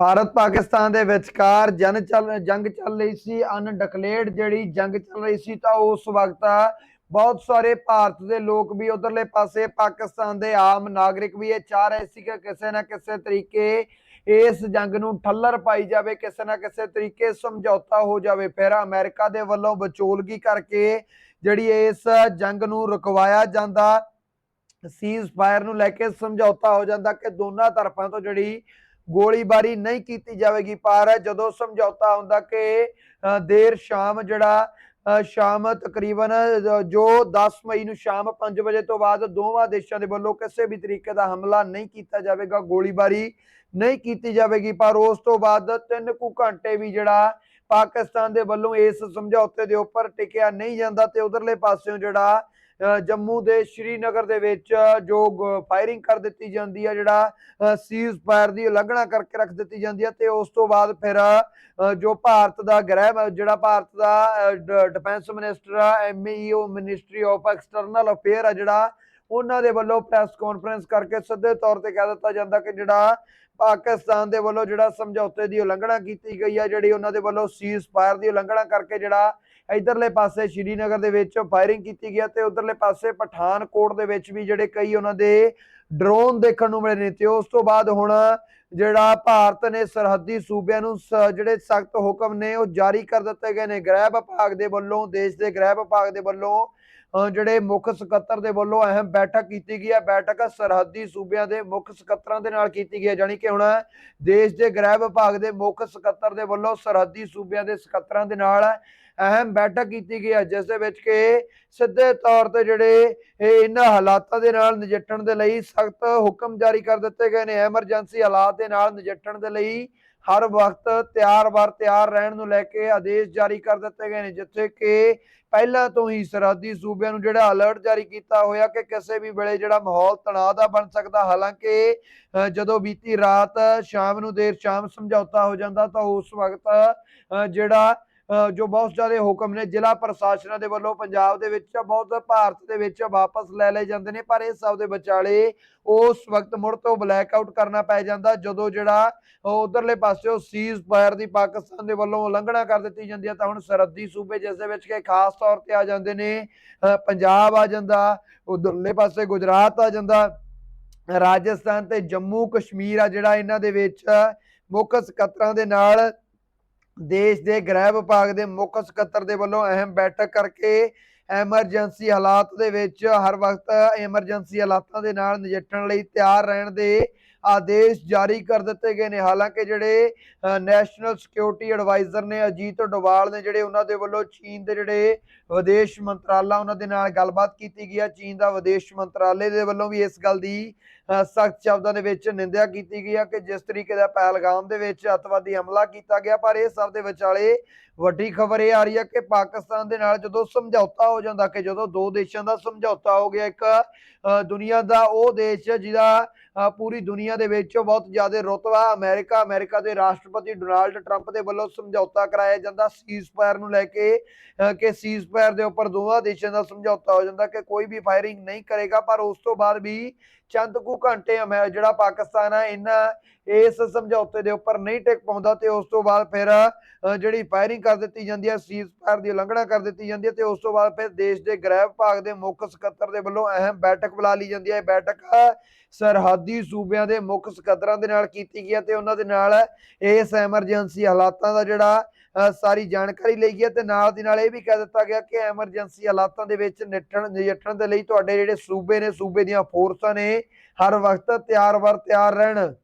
ਭਾਰਤ ਪਾਕਿਸਤਾਨ ਦੇ ਵਿਚਕਾਰ ਜਨ ਚੱਲ, ਜੰਗ ਚੱਲ ਰਹੀ ਸੀ ਅਨਡਿਕਲੇਅਰਡ ਜਿਹੜੀ ਜੰਗ ਚੱਲ ਰਹੀ ਸੀ ਤਾਂ ਉਸ ਵਕਤ ਬਹੁਤ ਸਾਰੇ ਭਾਰਤ ਦੇ ਲੋਕ ਵੀ ਉਧਰਲੇ ਪਾਸੇ ਪਾਕਿਸਤਾਨ ਦੇ ਆਮ ਨਾਗਰਿਕ ਵੀ ਇਹ ਚਾਹ ਰਹੇ ਸੀ ਕਿ ਕਿਸੇ ਨਾ ਕਿਸੇ ਤਰੀਕੇ ਇਸ ਜੰਗ ਨੂੰ ਠੱਲਰ ਪਾਈ ਜਾਵੇ, ਕਿਸੇ ਨਾ ਕਿਸੇ ਤਰੀਕੇ ਸਮਝੌਤਾ ਹੋ ਜਾਵੇ। ਫਿਰ ਅਮਰੀਕਾ ਦੇ ਵੱਲੋਂ ਵਿਚੋਲਗੀ ਕਰਕੇ ਜਿਹੜੀ ਇਸ ਜੰਗ ਨੂੰ ਰੁਕਵਾਇਆ ਜਾਂਦਾ ਸੀਜ਼ ਫਾਇਰ ਨੂੰ ਲੈ ਕੇ ਸਮਝੌਤਾ ਹੋ ਜਾਂਦਾ ਕਿ ਦੋਨਾਂ ਤਰਫਾਂ ਤੋਂ ਜਿਹੜੀ ਗੋਲੀਬਾਰੀ ਨਹੀਂ ਕੀਤੀ ਜਾਵੇਗੀ। ਪਰ ਜਦੋਂ ਸਮਝੌਤਾ ਹੁੰਦਾ ਕਿ ਦੇਰ ਸ਼ਾਮ ਜਿਹੜਾ ਸ਼ਾਮ ਤਕਰੀਬਨ ਜੋ 10 ਮਈ ਨੂੰ ਸ਼ਾਮ 5 ਵਜੇ ਤੋਂ ਬਾਅਦ ਦੋਵਾਂ ਦੇਸ਼ਾਂ ਦੇ ਵੱਲੋਂ ਕਿਸੇ ਵੀ ਤਰੀਕੇ ਦਾ ਹਮਲਾ ਨਹੀਂ ਕੀਤਾ ਜਾਵੇਗਾ, ਗੋਲੀਬਾਰੀ ਨਹੀਂ ਕੀਤੀ ਜਾਵੇਗੀ। ਪਰ ਉਸ ਤੋਂ ਬਾਅਦ ਤਿੰਨ ਕੁ ਘੰਟੇ ਵੀ ਜਿਹੜਾ ਪਾਕਿਸਤਾਨ ਦੇ ਵੱਲੋਂ ਇਸ ਸਮਝੌਤੇ ਦੇ ਉੱਪਰ ਟਿਕਿਆ ਨਹੀਂ ਜਾਂਦਾ ਤੇ ਉਧਰਲੇ ਪਾਸਿਓਂ ਜਿਹੜਾ ਜੰਮੂ ਦੇ ਸ਼੍ਰੀਨਗਰ ਦੇ ਵਿੱਚ ਜੋ ਫਾਇਰਿੰਗ ਕਰ ਦਿੱਤੀ ਜਾਂਦੀ ਹੈ ਜਿਹੜਾ ਸੀਜ਼ ਫਾਇਰ ਦੀ ਉਲੰਘਣਾ ਕਰਕੇ ਰੱਖ ਦਿੱਤੀ ਜਾਂਦੀ ਹੈ ਤੇ ਉਸ ਤੋਂ ਬਾਅਦ ਫਿਰ ਜੋ ਭਾਰਤ ਦਾ ਗ੍ਰਹਿ ਜਿਹੜਾ ਭਾਰਤ ਦਾ ਡਿਫੈਂਸ ਮਿਨਿਸਟਰ ਆ MEA ministry of external affair ਆ ਜਿਹੜਾ, ਉਹਨਾਂ ਦੇ ਵੱਲੋਂ ਪ੍ਰੈਸ ਕਾਨਫਰੰਸ ਕਰਕੇ ਸਿੱਧੇ ਤੌਰ ਤੇ ਕਹਿ ਦਿੱਤਾ ਜਾਂਦਾ ਕਿ ਜਿਹੜਾ ਪਾਕਿਸਤਾਨ ਦੇ ਵੱਲੋਂ ਜਿਹੜਾ ਸਮਝੌਤੇ ਦੀ ਉਲੰਘਣਾ ਕੀਤੀ ਗਈ ਹੈ ਜਿਹੜੀ ਉਹਨਾਂ ਦੇ ਵੱਲੋਂ ਸੀਜ਼ ਫਾਇਰ ਦੀ ਉਲੰਘਣਾ ਕਰਕੇ ਜਿਹੜਾ ਇਧਰਲੇ ਪਾਸੇ ਸ਼੍ਰੀਨਗਰ ਦੇ ਵਿੱਚ ਫਾਇਰਿੰਗ ਕੀਤੀ ਗਈ ਹੈ ਤੇ ਉਧਰਲੇ ਪਾਸੇ ਪਠਾਨਕੋਟ ਦੇ ਵਿੱਚ ਵੀ ਜਿਹੜੇ ਕਈ ਉਹਨਾਂ ਦੇ ਡਰੋਨ ਦੇਖਣ ਨੂੰ ਮਿਲੇ ਨੇ ਤੇ ਉਸ ਤੋਂ ਬਾਅਦ ਹੁਣ ਜਿਹੜਾ ਭਾਰਤ ਨੇ ਸਰਹੱਦੀ ਸੂਬਿਆਂ ਨੂੰ ਸ- ਜਿਹੜੇ ਸਖਤ ਹੁਕਮ ਨੇ ਉਹ ਜਾਰੀ ਕਰ ਦਿੱਤੇ ਗਏ ਨੇ। ਗ੍ਰਹਿ ਵਿਭਾਗ ਦੇ ਵੱਲੋਂ ਦੇਸ਼ ਦੇ ਗ੍ਰਹਿ ਵਿਭਾਗ ਦੇ ਵੱਲੋਂ ਅ, ਜਿਹੜੇ ਮੁੱਖ ਸਕੱਤਰ ਦੇ ਵੱਲੋਂ ਅਹਿਮ ਬੈਠਕ ਕੀਤੀ ਗਈ ਹੈ। ਬੈਠਕ ਸਰਹੱਦੀ ਸੂਬਿਆਂ ਦੇ ਮੁੱਖ ਸਕੱਤਰਾਂ ਦੇ ਨਾਲ ਕੀਤੀ ਗਈ ਹੈ ਜਾਣੀ ਕਿ ਹੁਣ ਦੇਸ਼ ਦੇ ਗ੍ਰਹਿ ਵਿਭਾਗ ਦੇ ਮੁੱਖ ਸਕੱਤਰ ਦੇ ਵੱਲੋਂ ਸਰਹੱਦੀ ਸੂਬਿਆਂ ਦੇ ਸਕੱਤਰਾਂ ਦੇ ਨਾਲ ਅਹਿਮ ਬੈਠਕ ਕੀਤੀ ਗਈ ਹੈ, ਜਿਸ ਦੇ ਵਿੱਚ ਕਿ ਸਿੱਧੇ ਤੌਰ ਤੇ ਜਿਹੜੇ ਇਹ ਇਹਨਾਂ ਹਾਲਾਤਾਂ ਦੇ ਨਾਲ ਨਜਿੱਠਣ ਦੇ ਲਈ ਸਖਤ ਹੁਕਮ ਜਾਰੀ ਕਰ ਦਿੱਤੇ ਗਏ ਨੇ। ਐਮਰਜੈਂਸੀ ਹਾਲਾਤ ਦੇ ਨਾਲ ਨਜਿੱਠਣ ਦੇ ਲਈ ਹਰ ਵਕਤ ਤਿਆਰ ਬਰ ਤਿਆਰ ਰਹਿਣ ਨੂੰ ਲੈ ਕੇ ਆਦੇਸ਼ ਜਾਰੀ ਕਰ ਦਿੱਤੇ ਗਏ ਨੇ, ਜਿੱਥੇ ਕਿ ਪਹਿਲਾਂ ਤੋਂ ਹੀ ਸਰਹੱਦੀ ਸੂਬਿਆਂ ਨੂੰ ਜਿਹੜਾ ਅਲਰਟ ਜਾਰੀ ਕੀਤਾ ਹੋਇਆ ਕਿ ਕਿਸੇ ਵੀ ਵੇਲੇ ਜਿਹੜਾ ਮਾਹੌਲ ਤਣਾਅ ਦਾ ਬਣ ਸਕਦਾ, ਹਾਲਾਂਕਿ ਜਦੋਂ ਬੀਤੀ ਰਾਤ ਸ਼ਾਮ ਨੂੰ ਦੇਰ ਸ਼ਾਮ ਸਮਝੌਤਾ ਹੋ ਜਾਂਦਾ ਤਾਂ ਉਸ ਵਕਤ ਜਿਹੜਾ ਜੋ ਬਹੁਤ ਸਾਰੇ ਹੁਕਮ ਨੇ ਜ਼ਿਲ੍ਹਾ ਪ੍ਰਸ਼ਾਸਨਾਂ ਦੇ ਵੱਲੋਂ ਪੰਜਾਬ ਦੇ ਵਿੱਚ ਬਹੁਤ ਭਾਰਤ ਦੇ ਵਿੱਚ ਵਾਪਸ ਲੈ ਲਏ ਜਾਂਦੇ ਨੇ ਪਰ ਇਹ ਸਭ ਦੇ ਵਿਚਾਲੇ ਉਸ ਵਕਤ ਮੁੜ ਤੋਂ ਬਲੈਕ ਆਊਟ ਕਰਨਾ ਪੈ ਜਾਂਦਾ ਜਦੋਂ ਜਿਹੜਾ ਉਧਰਲੇ ਪਾਸਿਓ ਸੀਜ਼ ਫਾਇਰ ਦੀ ਪਾਕਿਸਤਾਨ ਦੇ ਵੱਲੋਂ ਉਲੰਘਣਾ ਕਰ ਦਿੱਤੀ ਜਾਂਦੀ ਹੈ ਤਾਂ ਹੁਣ ਸਰਹੱਦੀ ਸੂਬੇ ਜਿਸ ਦੇ ਵਿੱਚ ਕਿ ਖਾਸ ਤੌਰ ਤੇ ਆ ਜਾਂਦੇ ਨੇ ਅ, ਪੰਜਾਬ ਆ ਜਾਂਦਾ ਉਧਰਲੇ ਪਾਸੇ ਗੁਜਰਾਤ ਆ ਜਾਂਦਾ ਰਾਜਸਥਾਨ ਤੇ ਜੰਮੂ ਕਸ਼ਮੀਰ ਆ ਜਿਹੜਾ ਇਹਨਾਂ ਦੇ ਵਿੱਚ ਮੁੱਖ ਸਕੱਤਰਾਂ ਦੇ ਨਾਲ ਦੇਸ਼ ਦੇ ਗ੍ਰਹਿ ਵਿਭਾਗ ਦੇ ਮੁੱਖ ਸਕੱਤਰ ਦੇ ਵੱਲੋਂ ਅਹਿਮ ਬੈਠਕ ਕਰਕੇ ਐਮਰਜੈਂਸੀ ਹਾਲਾਤ ਦੇ ਵਿੱਚ ਹਰ ਵਕਤ ਐਮਰਜੈਂਸੀ ਹਾਲਾਤਾਂ ਦੇ ਨਾਲ ਨਜਿੱਠਣ ਲਈ ਤਿਆਰ ਰਹਿਣ ਦੇ ਆਦੇਸ਼ ਜਾਰੀ ਕਰ ਦਿੱਤੇ ਗਏ ਨੇ। ਹਾਲਾਂਕਿ ਜਿਹੜੇ ਨੈਸ਼ਨਲ ਸਿਕਿਉਰਿਟੀ ਐਡਵਾਈਜ਼ਰ ਨੇ ਅਜੀਤ ਡੋਵਾਲ ਨੇ ਜਿਹੜੇ ਉਹਨਾਂ ਦੇ ਵੱਲੋਂ ਚੀਨ ਦੇ ਜਿਹੜੇ ਵਿਦੇਸ਼ ਮੰਤਰਾਲਾ ਉਹਨਾਂ ਦੇ ਨਾਲ ਗੱਲਬਾਤ ਕੀਤੀ ਗਈ ਹੈ। ਚੀਨ ਦਾ ਵਿਦੇਸ਼ ਮੰਤਰਾਲੇ ਦੇ ਵੱਲੋਂ ਵੀ ਇਸ ਗੱਲ ਦੀ ਸਖਤ ਸ਼ਬਦਾਂ ਦੇ ਵਿੱਚ ਨਿੰਦਿਆ ਕੀਤੀ ਗਈ ਹੈ ਕਿ ਜਿਸ ਤਰੀਕੇ ਦਾ ਪਹਿਲਗਾਮ ਦੇ ਵਿੱਚ ਅਤਵਾਦੀ ਹਮਲਾ ਕੀਤਾ ਗਿਆ ਪਰ ਇਹ ਸਭ ਦੇ ਵਿਚਾਲੇ ਵੱਡੀ ਖਬਰ ਇਹ ਆ ਰਹੀ ਹੈ ਕਿ ਪਾਕਿਸਤਾਨ ਦੇ ਨਾਲ ਜਦੋਂ ਸਮਝੌਤਾ ਹੋ ਜਾਂਦਾ ਕਿ ਜਦੋਂ ਦੋ ਦੇਸ਼ਾਂ ਦਾ ਸਮਝੌਤਾ ਹੋ ਗਿਆ ਇੱਕ ਅ, ਦੁਨੀਆ ਦਾ ਉਹ ਦੇਸ਼ ਜਿਹਦਾ ਪੂਰੀ ਦੁਨੀਆ ਦੇ ਵਿੱਚ ਬਹੁਤ ਜ਼ਿਆਦਾ ਰੁਤਬਾ ਅਮਰੀਕਾ ਅਮਰੀਕਾ ਦੇ ਰਾਸ਼ਟਰਪਤੀ ਡੋਨਾਲਡ ਟਰੰਪ ਦੇ ਵੱਲੋਂ ਸਮਝੌਤਾ ਕਰਾਇਆ ਜਾਂਦਾ। ਸੀਜ਼ਫਾਇਰ ਨੂੰ ਲੈ ਕੇ ਅ, ਕਿ ਸੀਜ਼ਫਾਇਰ ਦੇ ਉੱਪਰ ਦੋਵਾਂ ਦੇਸ਼ਾਂ ਦਾ ਸਮਝੌਤਾ ਹੋ ਜਾਂਦਾ ਕਿ ਕੋਈ ਵੀ ਫਾਇਰਿੰਗ ਨਹੀਂ ਕਰੇਗਾ ਪਰ ਉਸ ਤੋਂ ਬਾਅਦ ਵੀ ਚੰਦ ਕੁ ਘੰਟੇ ਅਮੈ- ਜਿਹੜਾ ਪਾਕਿਸਤਾਨ ਆ, ਇਹਨਾਂ ਇਸ ਸਮਝੌਤੇ ਦੇ ਉੱਪਰ ਨਹੀਂ ਟਿਕ ਪਾਉਂਦਾ ਤੇ ਉਸ ਤੋਂ ਬਾਅਦ ਫਿਰ ਜਿਹੜੀ ਫਾਇਰਿੰਗ ਕਰ ਦਿੱਤੀ ਜਾਂਦੀ ਹੈ ਸੀਜ਼ ਫਾਇਰ ਦੀ ਉਲੰਘਣਾ ਕਰ ਦਿੱਤੀ ਜਾਂਦੀ ਹੈ ਤੇ ਉਸ ਤੋਂ ਬਾਅਦ ਫਿਰ ਦੇਸ਼ ਦੇ ਗ੍ਰਹਿ ਵਿਭਾਗ ਦੇ ਮੁੱਖ ਸਕੱਤਰ ਦੇ ਵੱਲੋਂ ਅਹਿਮ ਬੈਠਕ ਬੁਲਾ ਲਈ ਜਾਂਦੀ ਹੈ ਇਹ ਬੈਠਕ ਸਰਹੱਦੀ ਸੂਬਿਆਂ ਦੇ ਮੁੱਖ ਸਕੱਤਰਾਂ ਦੇ ਨਾਲ ਕੀਤੀ ਗਈ ਹੈ ਤੇ ਉਹਨਾਂ ਦੇ ਨਾਲ ਇਸ ਐਮਰਜੈਂਸੀ ਹਾਲਾਤਾਂ ਦਾ ਜਿਹੜਾ ਸਾਰੀ ਜਾਣਕਾਰੀ ਲਈ ਗਈ ਹੈ ਤੇ ਨਾਲ ਦੀ ਨਾਲ ਇਹ ਵੀ ਕਹਿ ਦਿੱਤਾ ਗਿਆ ਕਿ ਐਮਰਜੈਂਸੀ ਹਾਲਾਤਾਂ ਦੇ ਵਿੱਚ ਨਿੱਠਣ, ਨਜਿੱਠਣ ਦੇ ਲਈ ਤੁਹਾਡੇ ਜਿਹੜੇ ਸੂਬੇ ਨੇ, ਸੂਬੇ ਦੀਆਂ ਫੋਰਸਾਂ ਨੇ ਹਰ ਵਕਤ ਤਿਆਰ ਵਰ ਤਿਆਰ ਰਹਿਣ।